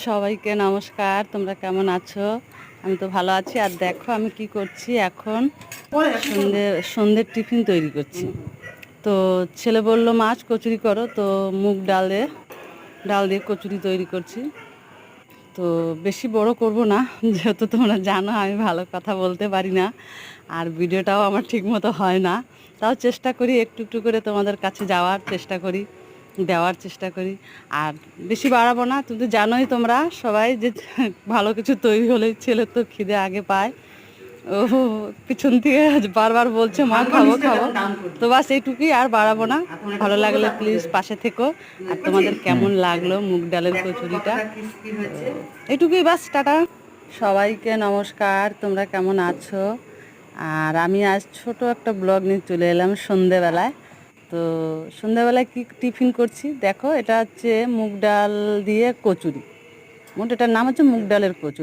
সবাইকে নমস্কার তোমরা কেমন আছো? আমি তো ভালো আছি। আর দেখো আমি কি করছি এখন? সন্ধ্যে সন্ধ্যের টিফিন তৈরি করছি। তো ছেলে বলল মাছ কচুরি করো। তো মুগ ডাল দিয়ে ডাল দিয়ে কচুরি তৈরি করছি। তো বেশি বড় করব না যেহেতু তোমরা জানো আমি ভালো কথা বলতে পারি না। আর ভিডিওটাও আমার ঠিক মতো হয় না। তাও চেষ্টা করি একটু একটু করে তোমাদের কাছে যাওয়ার চেষ্টা করি। দেওয়ার চেষ্টা করি। আর বেশি বাড়াবো না তুমি তো জানোই তোমরা সবাই যে ভালো কিছু তৈরি হলে ছেলের তো খিদে আগে পায়। ও পিছন থেকে বারবার বলছে মা খাব খাব। তো বাস এইটুকুই আর বাড়াবো না। ভালো লাগলে প্লিজ পাশে থেকো। আর তোমাদের কেমন লাগল মুগ ডালের কচুরিটা? এইটুকুই বাস টাটা। সবাইকে নমস্কার তোমরা কেমন আছো? আর আমি আজ ছোট একটা ব্লগ নিয়ে চলে এলাম সন্ধেবেলায়। তো সন্ধ্যাবেলায় কি টিফিন করছি? দেখো, এটা হচ্ছে মুগ ডাল দিয়ে কচুরি। মোট এটার নাম হচ্ছে মুগ ডালের কচুরি।